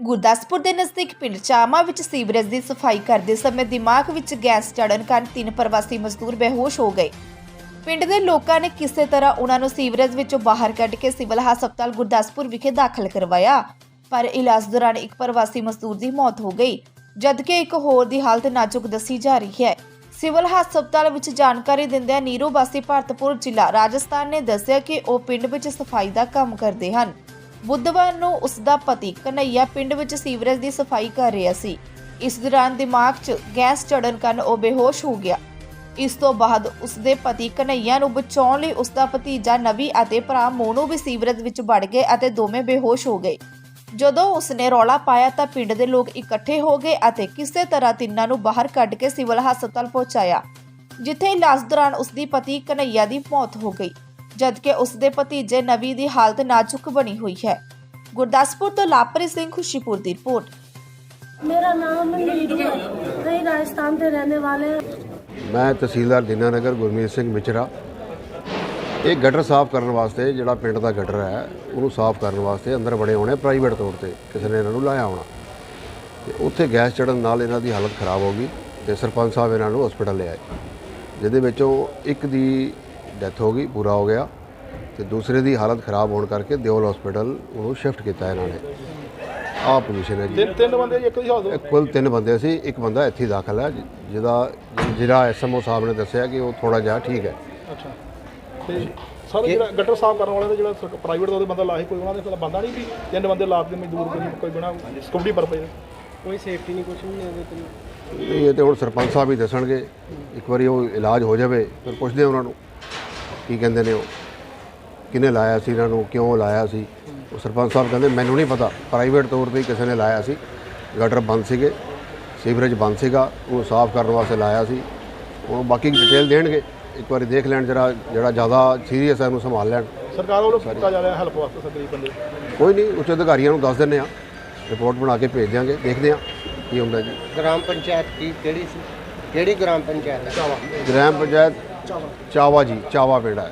ਗੁਰਦਾਸਪੁਰ ਦੇ ਨਜ਼ਦੀਕ ਪਿੰਡ ਚਾਮਾ ਵਿੱਚ ਸੀਵਰੇਜ ਦੀ ਸਫ਼ਾਈ ਕਰਦੇ ਸਮੇਂ ਦਿਮਾਗ ਵਿੱਚ ਗੈਸ ਚੜਨ ਕਾਰਨ ਤਿੰਨ ਪ੍ਰਵਾਸੀ ਮਜ਼ਦੂਰ ਬੇਹੋਸ਼ ਹੋ ਗਏ। ਪਿੰਡ ਦੇ ਲੋਕਾਂ ਨੇ ਕਿਸੇ ਤਰ੍ਹਾਂ ਉਹਨਾਂ ਨੂੰ ਸੀਵਰੇਜ ਵਿੱਚੋਂ ਬਾਹਰ ਕੱਢ ਕੇ ਸਿਵਲ ਹਸਪਤਾਲ ਗੁਰਦਾਸਪੁਰ ਵਿਖੇ ਦਾਖਲ ਕਰਵਾਇਆ, ਪਰ ਇਲਾਜ ਦੌਰਾਨ ਇੱਕ ਪ੍ਰਵਾਸੀ ਮਜ਼ਦੂਰ ਦੀ ਮੌਤ ਹੋ ਗਈ, ਜਦਕਿ ਇੱਕ ਹੋਰ ਦੀ ਹਾਲਤ ਨਾਜ਼ੁਕ ਦੱਸੀ ਜਾ ਰਹੀ ਹੈ। ਸਿਵਲ ਹਸਪਤਾਲ ਵਿੱਚ ਜਾਣਕਾਰੀ ਦਿੰਦਿਆਂ ਨੀਰੂ ਵਾਸੀ ਭਾਰਤਪੁਰ ਜ਼ਿਲ੍ਹਾ ਰਾਜਸਥਾਨ ਨੇ ਦੱਸਿਆ ਕਿ ਉਹ ਪਿੰਡ ਵਿੱਚ ਸਫ਼ਾਈ ਦਾ ਕੰਮ ਕਰਦੇ ਹਨ। ਬੁੱਧਵਾਰ ਨੂੰ ਉਸ ਦਾ ਪਤੀ ਕਨਈਆ ਪਿੰਡ ਵਿੱਚ ਸੀਵਰੇਜ ਦੀ ਸਫ਼ਾਈ ਕਰ ਰਿਹਾ ਸੀ। ਇਸ ਦੌਰਾਨ ਦਿਮਾਗ 'ਚ ਗੈਸ ਚੜਨ ਕਾਰਨ ਉਹ ਬੇਹੋਸ਼ ਹੋ ਗਿਆ। ਇਸ ਤੋਂ ਬਾਅਦ ਉਸ ਦੇ ਪਤੀ ਕਨਈਆ ਨੂੰ ਬਚਾਉਣ ਲਈ ਉਸ ਦਾ ਭਤੀਜਾ ਨਵੀ ਅਤੇ ਭਰਾ ਮੋਨੂ ਵੀ ਸੀਵਰੇਜ ਵਿੱਚ ਵੜ ਗਏ ਅਤੇ ਦੋਵੇਂ ਬੇਹੋਸ਼ ਹੋ ਗਏ। ਜਦੋਂ ਉਸਨੇ ਰੌਲਾ ਪਾਇਆ ਤਾਂ ਪਿੰਡ ਦੇ ਲੋਕ ਇਕੱਠੇ ਹੋ ਗਏ ਅਤੇ ਕਿਸੇ ਤਰ੍ਹਾਂ ਤਿੰਨਾਂ ਨੂੰ ਬਾਹਰ ਕੱਢ ਕੇ ਸਿਵਲ ਹਸਪਤਾਲ ਪਹੁੰਚਾਇਆ, ਜਿੱਥੇ ਇਲਾਜ ਦੌਰਾਨ ਉਸ ਦੀ ਪਤੀ ਕਨਈਆ ਦੀ ਮੌਤ ਹੋ ਗਈ। ਜਦਕਿ ਉਸ ਦੇ ਭਤੀਜੇ ਨਵੀ ਦੀ ਹਾਲਤ ਨਾਜ਼ੁਕ ਬਣੀ ਹੋਈ ਹੈ। ਗੁਰਦਾਸਪੁਰ ਤੋਂ ਲਾਪਰੀ ਸਿੰਘ ਖੁਸ਼ੀਪੁਰ ਦੀ ਰਿਪੋਰਟ। ਮੇਰਾ ਨਾਮ ਨੀਰੂ ਹੈ। ਰਾਜਸਥਾਨ ਦੇ ਰਹਿਣੇ ਵਾਲੇ ਮੈਂ ਤਹਿਸੀਲਦਾਰ ਦਿਨਾਨਗਰ ਗੁਰਮੀਤ ਸਿੰਘ ਮਿਚਰਾ। ਇਹ ਗਟਰ ਸਾਫ਼ ਕਰਨ ਵਾਸਤੇ ਜਿਹੜਾ ਪਿੰਡ ਦਾ ਗਟਰ ਹੈ ਉਹਨੂੰ ਸਾਫ਼ ਕਰਨ ਵਾਸਤੇ ਅੰਦਰ ਬੜੇ ਹੋਣੇ ਪ੍ਰਾਈਵੇਟ ਤੌਰ ਤੇ। ਕਿਸੇ ਨੇ ਇਹਨਾਂ ਨੂੰ ਲਾਇਆ ਹੋਣਾ। ਤੇ ਉੱਥੇ ਗੈਸ ਚੜਨ ਨਾਲ ਇਹਨਾਂ ਦੀ ਹਾਲਤ ਖਰਾਬ ਹੋ ਗਈ ਤੇ ਸਰਪੰਚ ਸਾਹਿਬ ਇਹਨਾਂ ਨੂੰ ਹਸਪੀਟਲ ਲੈ ਆਏ। ਜਿਹਦੇ ਵਿੱਚੋਂ ਇੱਕ ਦੀ ਡੈਥ ਹੋ ਗਈ ਪੂਰਾ ਹੋ ਗਿਆ ਤੇ ਦੂਸਰੇ ਦੀ ਹਾਲਤ ਖਰਾਬ ਹੋਣ ਕਰਕੇ ਦਿਓਲ ਹਸਪੀਟਲ ਉਹਨੂੰ ਸ਼ਿਫਟ ਕੀਤਾ ਇਹਨਾਂ ਨੇ। ਆਹ ਪੋਜੀਸ਼ਨ ਹੈ ਜੀ। ਤਿੰਨ ਤਿੰਨ ਬੰਦੇ ਜੀ ਇੱਕ ਦੀ ਹਾਲਤ ਕੁੱਲ ਤਿੰਨ ਬੰਦੇ ਸੀ ਇੱਕ ਬੰਦਾ ਇੱਥੇ ਦਾਖਲ ਹੈ ਜਿਹਦਾ ਜਿਹੜਾ ਐਸਐਮਓ ਸਾਹਿਬ ਨੇ ਦੱਸਿਆ ਕਿ ਉਹ ਥੋੜਾ ਜਿਹਾ ਠੀਕ ਹੈ। ਅੱਛਾ। ਤੇ ਸਰ ਜਿਹੜਾ ਗਟਰ ਸਾਫ਼ ਕਰਨ ਵਾਲੇ ਦਾ ਜਿਹੜਾ ਪ੍ਰਾਈਵੇਟ ਦਾ ਉਹਦੇ ਬੰਦਾ ਲਾਹੇ ਕੋਈ ਉਹਨਾਂ ਦੇ ਕੋਲ ਬੰਦਾ ਨਹੀਂ ਵੀ ਤਿੰਨ ਬੰਦੇ ਲਾ ਕੇ ਮਜ਼ਦੂਰ ਕੋਈ ਕੋਈ ਬਿਨਾ ਸਕਿਉਰਟੀ ਪਰਪਸ ਕੋਈ ਸੇਫਟੀ ਨਹੀਂ ਕੁਝ ਵੀ ਨਹੀਂ ਇਹਦੇ ਤੇ ਤੇ ਇਹ ਤੇ ਹੁਣ ਸਰਪੰਚ ਸਾਹਿਬ ਹੀ ਦੱਸਣਗੇ ਇੱਕ ਵਾਰੀ ਉਹ ਇਲਾਜ ਹੋ ਜਾਵੇ ਫਿਰ ਪੁੱਛਦੇ ਉਹਨਾਂ ਨੂੰ। ਕੀ ਕਹਿੰਦੇ ਨੇ ਉਹ? ਕਿਹਨੇ ਲਾਇਆ ਸੀ ਇਹਨਾਂ ਨੂੰ? ਕਿਉਂ ਲਾਇਆ ਸੀ? ਉਹ ਸਰਪੰਚ ਸਾਹਿਬ ਕਹਿੰਦੇ ਮੈਨੂੰ ਨਹੀਂ ਪਤਾ। ਪ੍ਰਾਈਵੇਟ ਤੌਰ ਤੇ ਕਿਸੇ ਨੇ ਲਾਇਆ ਸੀ। ਗਟਰ ਬੰਦ ਸੀਗੇ। ਸੀਵਰੇਜ ਬੰਦ ਸੀਗਾ। ਉਹ ਸਾਫ਼ ਕਰਨ ਵਾਸਤੇ ਲਾਇਆ ਸੀ। ਉਹ ਬਾਕੀ ਡਿਟੇਲ ਦੇਣਗੇ। ਇੱਕ ਵਾਰੀ ਦੇਖ ਲੈਣ ਜਿਹੜਾ ਜਿਹੜਾ ਜ਼ਿਆਦਾ ਸੀਰੀਅਸ ਹੈ ਉਹਨੂੰ ਸੰਭਾਲ ਲੈਣ। ਸਰਕਾਰ ਵੱਲੋਂ ਕੀਤਾ ਜਾ ਰਿਹਾ ਹੈਲਪ ਵਾਸਤੇ ਗਰੀਬ ਬੰਦੇ ਕੋਈ ਨਹੀਂ ਉੱਚ ਅਧਿਕਾਰੀਆਂ ਨੂੰ ਦੱਸ ਦਿੰਦੇ ਆ ਰਿਪੋਰਟ ਬਣਾ ਕੇ ਭੇਜ ਦਿਆਂਗੇ। ਦੇਖਦੇ ਆ ਕੀ ਹੁੰਦਾ ਜੀ। ਗ੍ਰਾਮ ਪੰਚਾਇਤ ਕੀ ਕਿਹੜੀ ਸੀ? ਕਿਹੜੀ ਗ੍ਰਾਮ ਪੰਚਾਇਤ ਹੈ? ਗ੍ਰਾਮ ਪੰਚਾਇਤ ਚਾਵਾ ਜੀ ਚਾਵਾ ਪਿੰਡ ਹੈ।